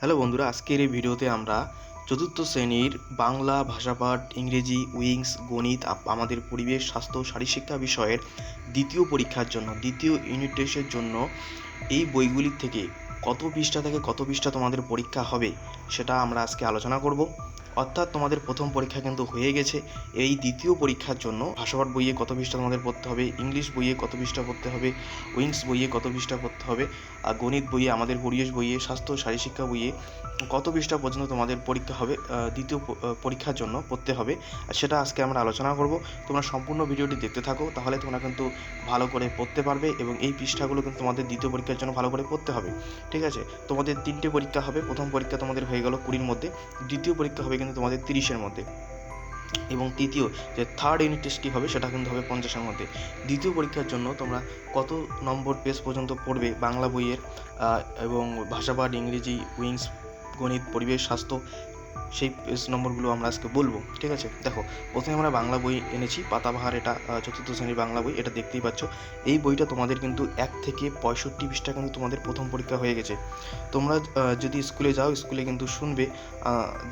Hello বন্ধুরা, আজকের এই ভিডিওতে আমরা চতুর্থ শ্রেণির বাংলা ভাষাপাঠ, ইংরেজি, উইংস, গণিত আমাদের পরিবেশ, স্বাস্থ্য শারীরশিক্ষা বিষয়ের দ্বিতীয় পরীক্ষার জন্য, দ্বিতীয় ইউনিট টেস্টের জন্য এই বইগুলির থেকে কত পৃষ্ঠা থেকে কত পৃষ্ঠা তোমাদের পরীক্ষা হবে সেটা আমরা আজকে আলোচনা করব। অর্থাৎ তোমাদের প্রথম পরীক্ষা কিন্তু হয়ে গেছে। এই দ্বিতীয় পরীক্ষার জন্য ভাষাপাঠ বইয়ে কত পৃষ্ঠা তোমাদের পড়তে হবে, ইংলিশ বইয়ে কত পৃষ্ঠা পড়তে হবে উইংস বইয়ে কত পৃষ্ঠা পড়তে হবে, আর গণিত বইয়ে, আমাদের পরিবেশ বইয়ে, স্বাস্থ্য, শারীরশিক্ষা বইয়ে কত পৃষ্ঠা পর্যন্ত তোমাদের পরীক্ষা হবে দ্বিতীয় পরীক্ষার জন্য পড়তে হবে। আর সেটা আজকে আমরা আলোচনা করব। তোমরা সম্পূর্ণ ভিডিওটি দেখতে থাকো, তাহলে তোমরা কিন্তু ভালো করে পড়তে পারবে এবং এই পৃষ্ঠাগুলো কিন্তু তোমাদের দ্বিতীয় পরীক্ষার জন্য ভালো করে পড়তে হবে। ঠিক আছে? তোমাদের তিনটে পরীক্ষা হবে। প্রথম পরীক্ষা তোমাদের হয়ে গেল কুড়ির মধ্যে। দ্বিতীয় পরীক্ষা হবে কিন্তু তোমাদের তিরিশের মধ্যে। এবং তৃতীয়, যে থার্ড ইউনিট টেস্টটি হবে, সেটা কিন্তু হবে পঞ্চাশের মধ্যে। দ্বিতীয় পরীক্ষার জন্য তোমরা কত নম্বর পেজ পর্যন্ত পড়বে বাংলা বইয়ের এবং ভাষাপাঠ ইংরেজি, উইংস, গণিত, পরিবেশ, স্বাস্থ্য সেই পেজ নম্বরগুলো আমরা আজকে বলব, ঠিক আছে? দেখো, প্রথমে আমরা বাংলা বই এনেছি, পাতাবাহার এটা চতুর্থ শ্রেণির বাংলা বই, এটা দেখতেই পাচ্ছ। এই বইটা তোমাদের কিন্তু এক থেকে পঁয়ষট্টি পৃষ্ঠা কিন্তু তোমাদের প্রথম পরীক্ষা হয়ে গেছে। তোমরা যদি স্কুলে যাও, স্কুলে কিন্তু শুনবে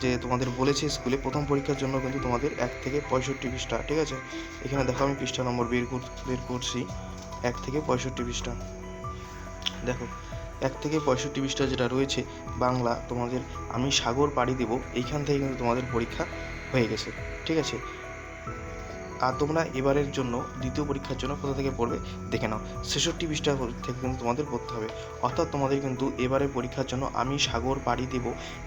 যে তোমাদের বলেছে স্কুলে প্রথম পরীক্ষার জন্য কিন্তু তোমাদের এক থেকে পঁয়ষট্টি পৃষ্ঠা ঠিক আছে? এখানে দেখো, আমি পৃষ্ঠা নম্বর বের বের করছি, এক থেকে পঁয়ষট্টি পৃষ্ঠা দেখো এক থেকে পঁয়ষট্টি পৃষ্ঠা যেটা রয়েছে, বাংলা, তোমাদের আমি সাগর পাড়ি দেব, এইখান থেকে কিন্তু তোমাদের পরীক্ষা হয়ে গেছে, ঠিক আছে? আর তোমরা এবারের জন্য দ্বিতীয় পরীক্ষার জন্য কোথা থেকে পড়বে দেখে নাও। ছেষট্টি পৃষ্ঠা থেকে কিন্তু তোমাদের পড়তে হবে। অর্থাৎ তোমাদের কিন্তু এবারে পরীক্ষার জন্য আমি সাগর পাড়ি দেব,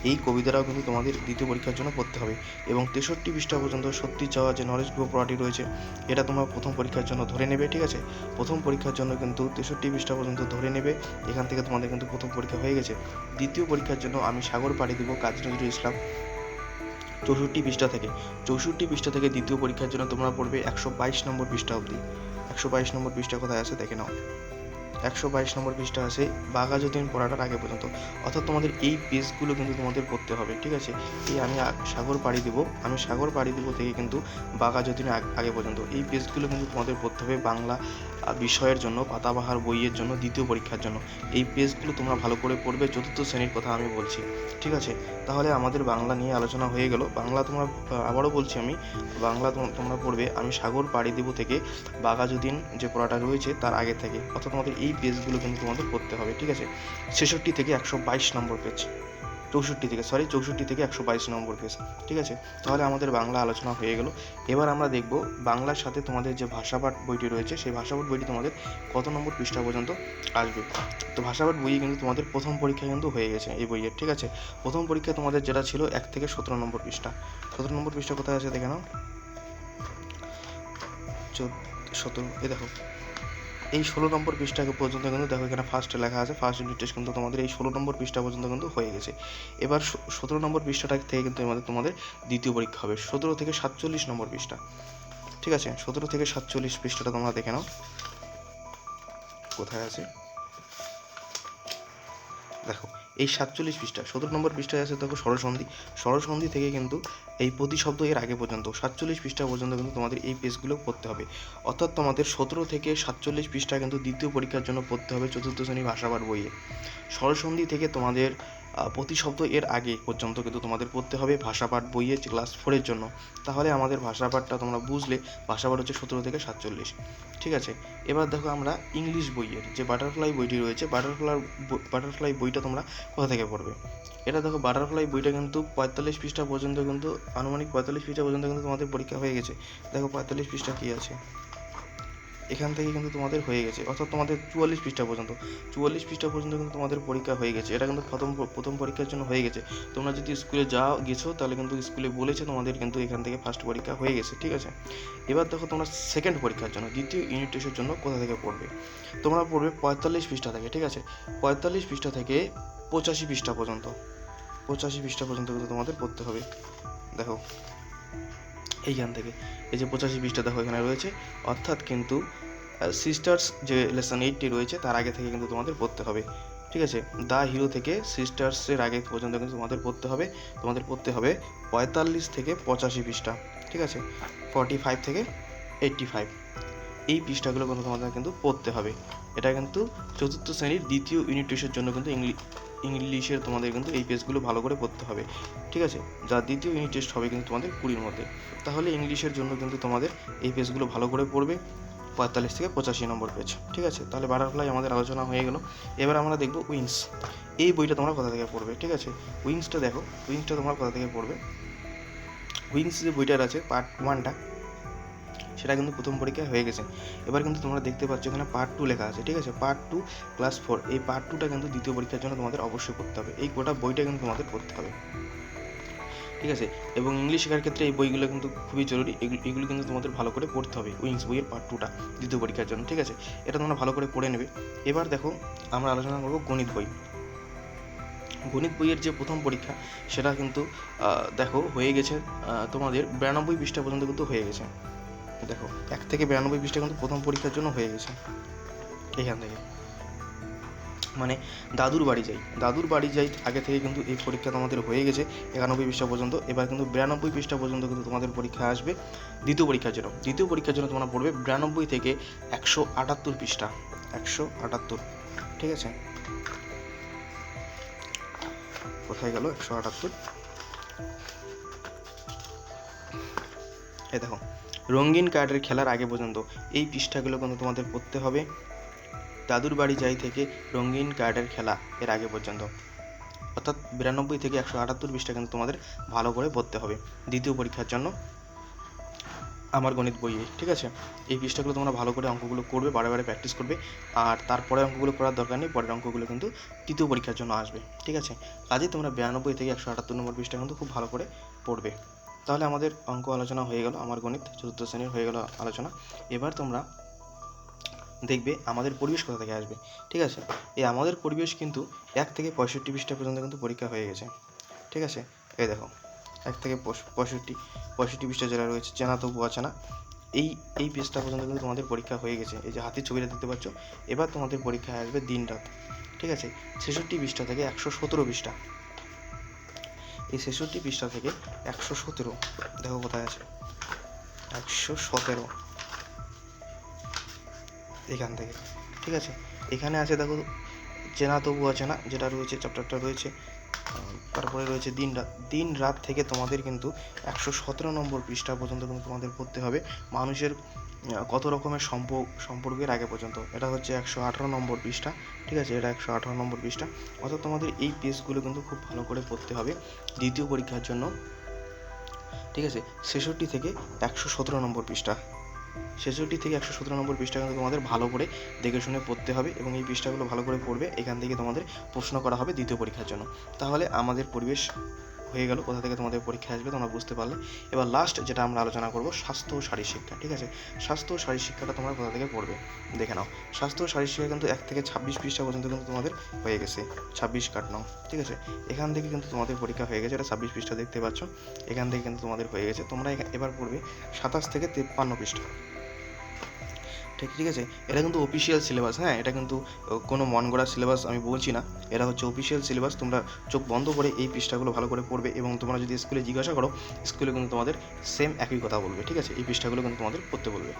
এই কবিতাটাও কিন্তু তোমাদের দ্বিতীয় পরীক্ষার জন্য পড়তে হবে। এবং তেষট্টি পৃষ্ঠা পর্যন্ত সত্যি চাওয়া যে নলেজ গ্রুপ পড়াটি রয়েছে, এটা তোমরা প্রথম পরীক্ষার জন্য ধরে নেবে, ঠিক আছে? প্রথম পরীক্ষার জন্য কিন্তু তেষট্টি পৃষ্ঠা পর্যন্ত ধরে নেবে, এখান থেকে তোমাদের কিন্তু প্রথম পরীক্ষা হয়ে গেছে। দ্বিতীয় পরীক্ষার জন্য আমি সাগর পাড়ি দেবো, কাজী নজরুল ইসলাম। চৌষট্টি পৃষ্ঠা থেকে। চৌষট্টি পৃষ্ঠা থেকে দ্বিতীয় পরীক্ষার জন্য তোমরা পড়বে একশো বাইশ নম্বর পৃষ্ঠা অবধি। একশো বাইশ নম্বর পৃষ্ঠা কোথায় আছে দেখে নাও। একশো বাইশ নম্বর পৃষ্ঠা আছে বাঘা যতীন পড়াটার আগে পর্যন্ত। অর্থাৎ তোমাদের এই পেজগুলো কিন্তু তোমাদের পড়তে হবে, ঠিক আছে? এই আমি সাগর পাড়ি দেবো। আমি সাগর পাড়ি দেবো থেকে কিন্তু বাঘা যতীন আগে পর্যন্ত। এই পেজগুলো কিন্তু তোমাদের পড়তে হবে বাংলা বিষয়ের জন্য, পাতাবাহার বইয়ের জন্য, দ্বিতীয় পরীক্ষার জন্য। এই পেজগুলো তোমরা ভালো করে পড়বে, চতুর্থ শ্রেণির কথা আমি বলছি, ঠিক আছে? তাহলে আমাদের বাংলা নিয়ে আলোচনা হয়ে গেল। বাংলা তোমরা আবারও বলছি আমি, বাংলা তোম- তোমরা পড়বে। আমি সাগর পাড়ি দেবো থেকে বাঘাযতীন যে পড়াটা রয়েছে, তার আগে থেকে। অর্থাৎ তোমাদের এই পেজগুলো কিন্তু তোমাদের পড়তে হবে, ঠিক আছে? ছেষট্টি থেকে একশো বাইশ নম্বর পেজ চৌষট্টি থেকে সরি চৌষট্টি থেকে একশো বাইশ নম্বর পেজ ঠিক আছে? তাহলে আমাদের বাংলা আলোচনা হয়ে গেল। এবার আমরা দেখব বাংলার সাথে তোমাদের যে ভাষাপাঠ বইটি রয়েছে, সেই ভাষাপাঠ বইটি তোমাদের কত নম্বর পৃষ্ঠা পর্যন্ত আসবে? তো ভাষাপাঠ বইয়ে কিন্তু তোমাদের প্রথম পরীক্ষা কিন্তু হয়ে গেছে এই বইয়ের, ঠিক আছে? প্রথম পরীক্ষা তোমাদের যেটা ছিল এক থেকে সতেরো নম্বর পৃষ্ঠা। সতেরো নম্বর পৃষ্ঠা কোথায় আছে দেখে নাও? সতেরো এই দেখো। এই ষোলো নম্বর পৃষ্ঠা পর্যন্ত কিন্তু দেখো এখানে ফার্স্টে লেখা আছে ফার্স্ট ইউনিট টেস্ট কিন্তু তোমাদের এই ষোলো নম্বর পৃষ্ঠা পর্যন্ত কিন্তু হয়ে গেছে। এবার সতেরো নম্বর পৃষ্ঠাটা থেকে কিন্তু আমাদের তোমাদের দ্বিতীয় পরীক্ষা হবে, সতেরো থেকে সাতচল্লিশ নম্বর পৃষ্ঠা। ঠিক আছে? সতেরো থেকে সাতচল্লিশ পৃষ্ঠাটা তোমরা দেখে নাও। কোথায় আছে? দেখো, এই সাতচল্লিশ পৃষ্ঠা, সতেরো নম্বর পৃষ্ঠায় আছে দেখো সরসন্ধি সরসন্ধি থেকে কিন্তু এই প্রতিশব্দ এর আগে পর্যন্ত, সাতচল্লিশ পৃষ্ঠা পর্যন্ত কিন্তু তোমাদের এই পেজগুলো পড়তে হবে। অর্থাৎ তোমাদের সতেরো থেকে সাতচল্লিশ পৃষ্ঠা কিন্তু দ্বিতীয় পরীক্ষার জন্য পড়তে হবে চতুর্থ শ্রেণি ভাষাবার বইয়ে। সরসন্ধি থেকে তোমাদের প্রতিশব্দ এর আগে পর্যন্ত কিন্তু তোমাদের পড়তে হবে ভাষাপাঠ বইয়ে ক্লাস ফোরের জন্য। তাহলে আমাদের ভাষাপাঠটা তোমরা বুঝলে। ভাষাপাঠ হচ্ছে সতেরো থেকে সাতচল্লিশ। ঠিক আছে? এবার দেখো আমরা ইংলিশ বইয়ের যে বাটারফ্লাই বইটি রয়েছে বাটারফ্লাই বাটারফ্লাই বইটা তোমরা কোথা থেকে পড়বে? এটা দেখো বাটারফ্লাই বইটা কিন্তু পঁয়তাল্লিশ পৃষ্ঠা পর্যন্ত কিন্তু আনুমানিক পঁয়তাল্লিশ পৃষ্ঠা পর্যন্ত কিন্তু তোমাদের পরীক্ষা হয়ে গেছে। দেখো পঁয়তাল্লিশ পৃষ্ঠা কী আছে? এখান থেকে কিন্তু তোমাদের হয়ে গেছে। অর্থাৎ তোমাদের চুয়াল্লিশ পৃষ্ঠা পর্যন্ত। চুয়াল্লিশ পৃষ্ঠা পর্যন্ত কিন্তু তোমাদের পরীক্ষা হয়ে গেছে। এটা কিন্তু প্রথম প্রথম পরীক্ষার জন্য হয়ে গেছে। তোমরা যদি স্কুলে যাও, গেছো, তাহলে কিন্তু স্কুলে বলেছে তোমাদের কিন্তু এখান থেকে ফার্স্ট পরীক্ষা হয়ে গেছে, ঠিক আছে? এবার দেখো তোমরা সেকেন্ড পরীক্ষার জন্য, দ্বিতীয় ইউনিট টেস্টের জন্য কোথা থেকে পড়বে? তোমরা পড়বে পঁয়তাল্লিশ পৃষ্ঠা থেকে, ঠিক আছে? পঁয়তাল্লিশ পৃষ্ঠা থেকে পঁচাশি পৃষ্ঠা পর্যন্ত। পঁচাশি পৃষ্ঠা পর্যন্ত কিন্তু তোমাদের পড়তে হবে। দেখো এইখান থেকে। এই যে পঁচাশি পৃষ্ঠা দেখো এখানে রয়েছে। অর্থাৎ কিন্তু সিস্টার্স যে লেসন এইটটি রয়েছে, তার আগে থেকে কিন্তু তোমাদের পড়তে হবে। ঠিক আছে? দ্য হিরো থেকে সিস্টার্সের আগে পর্যন্ত কিন্তু তোমাদের পড়তে হবে। তোমাদের পড়তে হবে পঁয়তাল্লিশ থেকে পঁচাশি পৃষ্ঠা। ঠিক আছে? ফর্টি ফাইভ থেকে এইট্টি ফাইভ এই পৃষ্ঠাগুলো কিন্তু তোমাদের কিন্তু পড়তে হবে। এটা কিন্তু চতুর্থ শ্রেণির দ্বিতীয় ইউনিট টেস্টের জন্য কিন্তু ইংলিশ ইংলিশের তোমাদের কিন্তু এই পেজগুলো ভালো করে পড়তে হবে, ঠিক আছে? যা দ্বিতীয় ইউনিট টেস্ট হবে কিন্তু তোমাদের কুড়ির মধ্যে। তাহলে ইংলিশের জন্য কিন্তু তোমাদের এই পেজগুলো ভালো করে পড়বে, পঁয়তাল্লিশ থেকে পঁচাশি নম্বর পেজ ঠিক আছে? তাহলে বাটারফ্লাই আমাদের আলোচনা হয়ে গেল। এবার আমরা দেখব উইংস এই বইটা তোমরা কোথা থেকে পড়বে, ঠিক আছে? উইংসটা দেখো উইংসটা তোমরা কোথা থেকে পড়বে? উইংস যে বইটার আছে পার্ট ওয়ানটা সেটা কিন্তু প্রথম পরীক্ষায় হয়ে গেছে। এবার কিন্তু তোমরা দেখতে পাচ্ছ এখানে পার্ট টু লেখা আছে, ঠিক আছে? পার্ট টু ক্লাস ফোর এই পার্ট টুটা কিন্তু দ্বিতীয় পরীক্ষার জন্য তোমাদের অবশ্যই পড়তে হবে। এই গোটা বইটা কিন্তু তোমাদের পড়তে হবে। ঠিক আছে? এবং ইংলিশ শেখার ক্ষেত্রে এই বইগুলো কিন্তু খুবই জরুরি। এগুলো কিন্তু তোমাদের ভালো করে পড়তে হবে, উইংস বইয়ের পার্ট টুটা দ্বিতীয় পরীক্ষার জন্য, ঠিক আছে? এটা তোমরা ভালো করে পড়ে নেবে। এবার দেখো, আমরা আলোচনা করব গণিত বই। গণিত বইয়ের যে প্রথম পরীক্ষা, সেটা কিন্তু দেখো, হয়ে গেছে তোমাদের বিরানব্বই পৃষ্ঠা পর্যন্ত কিন্তু হয়ে গেছে। দেখো, এক থেকে বিরানব্বই পৃষ্ঠা কিন্তু প্রথম পরীক্ষার জন্য হয়ে গেছে। এখান থেকে। মানে দাদুর বাড়ি যাই। দাদুর বাড়ি যাই আগে থেকে কিন্তু এই পরীক্ষা তোমাদের হয়ে গেছে, একানব্বই পৃষ্ঠা পর্যন্ত। এবার কিন্তু বিরানব্বই পৃষ্ঠা পর্যন্ত কিন্তু তোমাদের পরীক্ষা আসবে দ্বিতীয় পরীক্ষার জন্য। দ্বিতীয় পরীক্ষার জন্য তোমরা পড়বে বিরানব্বই থেকে একশো আটাত্তর পৃষ্ঠা। একশো আটাত্তর। ঠিক আছে? কোথায় গেল? একশো আটাত্তর। এই দেখো রঙিন কার্ডের খেলার আগে পর্যন্ত এই পৃষ্ঠাগুলো কিন্তু তোমাদের পড়তে হবে। দাদুর বাড়ি যাই থেকে রঙিন কার্ডের খেলা এর আগে পর্যন্ত। অর্থাৎ বিরানব্বই থেকে একশো আটাত্তর পৃষ্ঠা কিন্তু তোমাদের ভালো করে পড়তে হবে দ্বিতীয় পরীক্ষার জন্য। আমার গণিত বইয়ে, ঠিক আছে? এই পৃষ্ঠাগুলো তোমরা ভালো করে অঙ্কগুলো করবে, বারে বারে প্র্যাকটিস করবে। আর তারপরে অঙ্কগুলো করার দরকার নেই, পরের অঙ্কগুলো কিন্তু তৃতীয় পরীক্ষার জন্য আসবে, ঠিক আছে? কাজেই তোমরা বিরানব্বই থেকে একশো আটাত্তর নম্বর পৃষ্ঠা কিন্তু খুব ভালো করে পড়বে। তাহলে আমাদের অঙ্ক আলোচনা হয়ে গেল, আমার গণিত চতুর্থ শ্রেণির হয়ে গেল আলোচনা। এবার তোমরা দেখবে আমাদের পরিবেশ কোথা থেকে আসবে, ঠিক আছে? এই আমাদের পরিবেশ কিন্তু এক থেকে পঁয়ষট্টি পৃষ্ঠা পর্যন্ত কিন্তু পরীক্ষা হয়ে গেছে, ঠিক আছে? এই দেখো, এক থেকে পঁয়ষট্টি পঁয়ষট্টি পৃষ্ঠা যেটা রয়েছে, চেনা তবু আছে না এই এই পেজটা পর্যন্ত কিন্তু তোমাদের পরীক্ষা হয়ে গেছে। এই যে হাতের ছবিটা দেখতে পাচ্ছ, এবার তোমাদের পরীক্ষায় আসবে দিন রাত, ঠিক আছে? ছেষট্টি পৃষ্ঠা থেকে একশো সতেরো পৃষ্ঠা এই ছেষট্টি পৃষ্ঠা থেকে একশো সতেরো। দেখো কোথায় আছে। একশো সতেরো। এখান থেকে। ঠিক আছে? এখানে আছে, দেখো, চেনা তবু আছে না? যেটা রয়েছে চ্যাপ্টারটা রয়েছে তারপরে রয়েছে দিন রাত দিন রাত থেকে তোমাদের কিন্তু একশো সতেরো নম্বর পৃষ্ঠা পর্যন্ত কিন্তু তোমাদের পড়তে হবে। মানুষের কত রকমের সম্পর্ক সম্পর্কের আগে পর্যন্ত? এটা হচ্ছে একশো আঠারো নম্বর পৃষ্ঠা, ঠিক আছে? এটা একশো আঠারো নম্বর পৃষ্ঠা। অর্থাৎ তোমাদের এই পেজগুলো কিন্তু খুব ভালো করে পড়তে হবে দ্বিতীয় পরীক্ষার জন্য, ঠিক আছে? ছেষট্টি থেকে একশো সতেরো নম্বর পৃষ্ঠা। ছেষট্টি থেকে একশো সতেরো নম্বর পৃষ্ঠা কিন্তু তোমাদের ভালো করে দেখে শুনে পড়তে হবে এবং এই পৃষ্ঠাগুলো ভালো করে পড়বে, এখান থেকে তোমাদের প্রশ্ন করা হবে দ্বিতীয় পরীক্ষার জন্য। তাহলে আমাদের পরিবেশ হয়ে গেল, কোথা থেকে তোমাদের পরীক্ষা আসবে তোমরা বুঝতে পারলে। এবার লাস্ট যেটা আমরা আলোচনা করব, স্বাস্থ্য ও শারীর শিক্ষা, ঠিক আছে? স্বাস্থ্য ও শারীর শিক্ষাটা তোমরা কোথা থেকে পড়বে? দেখে নাও। স্বাস্থ্য ও শারীর শিক্ষা কিন্তু এক থেকে ছাব্বিশ পৃষ্ঠা পর্যন্ত কিন্তু তোমাদের হয়ে গেছে। ছাব্বিশ কাট নাও ঠিক আছে? এখান থেকে কিন্তু তোমাদের পরীক্ষা হয়ে গেছে, এটা ছাব্বিশ পৃষ্ঠা দেখতে পাচ্ছ। এখান থেকে কিন্তু তোমাদের হয়ে গেছে। তোমরা এবার পড়বে সাতাশ থেকে তেপ্পান্ন পৃষ্ঠা। ঠিক ঠিক আছে? এটা কিন্তু অফিসিয়াল সিলেবাস হ্যাঁ? এটা কিন্তু কোনো মন গড়া সিলেবাস আমি বলছি না। এটা হচ্ছে অফিসিয়াল সিলেবাস তোমরা চোখ বন্ধ করে এই পৃষ্ঠাগুলো ভালো করে পড়বে এবং তোমরা যদি স্কুলে জিজ্ঞাসা করো স্কুলে কিন্তু তোমাদের সেম একই কথা বলবে, ঠিক আছে? এই পৃষ্ঠাগুলো কিন্তু তোমাদের পড়তে বলবে।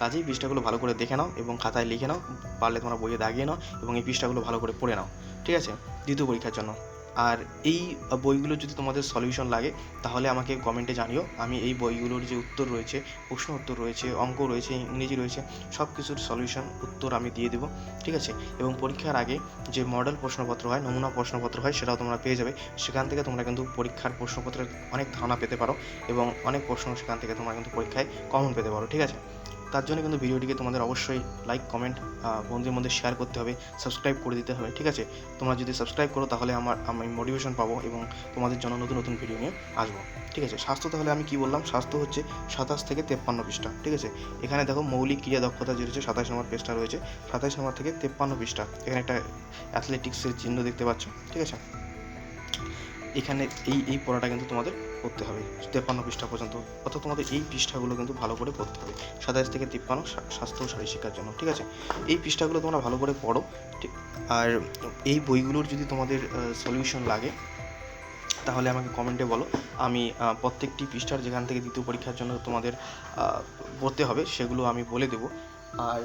কাজেই পৃষ্ঠাগুলো ভালো করে দেখে নাও এবং খাতায় লিখে নাও, পারলে তোমরা বইয়ে দাগিয়ে নাও এবং এই পৃষ্ঠাগুলো ভালো করে পড়ে নাও, ঠিক আছে? দ্বিতীয় পরীক্ষার জন্য। আর এই বইগুলো যদি তোমাদের সলিউশন লাগে, তাহলে আমাকে কমেন্টে জানিও। আমি এই বইগুলোর যে উত্তর রয়েছে, প্রশ্ন উত্তর রয়েছে, অঙ্ক রয়েছে, ইংরেজি রয়েছে সব কিছুর সলিউশন উত্তর আমি দিয়ে দেবো, ঠিক আছে? এবং পরীক্ষার আগে যে মডেল প্রশ্নপত্র হয়, নমুনা প্রশ্নপত্র হয়, সেটাও তোমরা পেয়ে যাবে। সেখান থেকে তোমরা কিন্তু পরীক্ষার প্রশ্নপত্রের অনেক ধারণা পেতে পারো এবং অনেক প্রশ্ন সেখান থেকে তোমরা কিন্তু পরীক্ষায় কমন পেতে পারো, ঠিক আছে? তার জন্য কিন্তু ভিডিওটিকে তোমাদের অবশ্যই লাইক কমেন্ট বন্ধুদের মধ্যে শেয়ার করতে হবে সাবস্ক্রাইব করে দিতে হবে, ঠিক আছে? তোমরা যদি সাবস্ক্রাইব করো, তাহলে আমার, আমি মোটিভেশন পাবো এবং তোমাদের জন্য নতুন নতুন ভিডিও নিয়ে আসব, ঠিক আছে? স্বাস্থ্য তাহলে আমি কি বললাম? স্বাস্থ্য হচ্ছে সাতাশ থেকে তেপ্পান্ন পৃষ্ঠা, ঠিক আছে? এখানে দেখো মৌলিক ক্রিয়া দক্ষতা যে রয়েছে, সাতাশ নম্বর পৃষ্ঠা রয়েছে, সাতাশ নম্বর থেকে তেপ্পান্ন পৃষ্ঠা, এখানে একটা অ্যাথলেটিক্সের চিহ্ন দেখতে পাচ্ছ, ঠিক আছে? এখানে এই এই পড়াটা কিন্তু তোমাদের করতে হবে, তেপ্পান্ন পৃষ্ঠা পর্যন্ত। অর্থাৎ তোমাদের এই পৃষ্ঠাগুলো কিন্তু ভালো করে পড়তে হবে। সাতাশ থেকে তিপ্পান্ন স্বাস্থ্য ও শারীর শিক্ষার জন্য, ঠিক আছে? এই পৃষ্ঠাগুলো তোমরা ভালো করে পড়ো, ঠিক, আর এই বইগুলোর যদি তোমাদের সলিউশন লাগে, তাহলে আমাকে কমেন্টে বলো। আমি প্রত্যেকটি পৃষ্ঠার যেখান থেকে দ্বিতীয় পরীক্ষার জন্য তোমাদের পড়তে হবে, সেগুলো আমি বলে দেবো। আর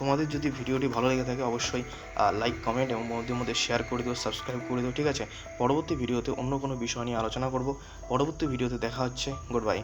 তোমাদের যদি ভিডিওটি ভালো লেগে থাকে, অবশ্যই লাইক কমেন্ট এবং বন্ধুদের মধ্যে শেয়ার করে দিও সাবস্ক্রাইব করে দিও, ঠিক আছে? পরবর্তী ভিডিওতে অন্য কোনো বিষয় নিয়ে আলোচনা করব। পরবর্তী ভিডিওতে দেখা হচ্ছে। Good bye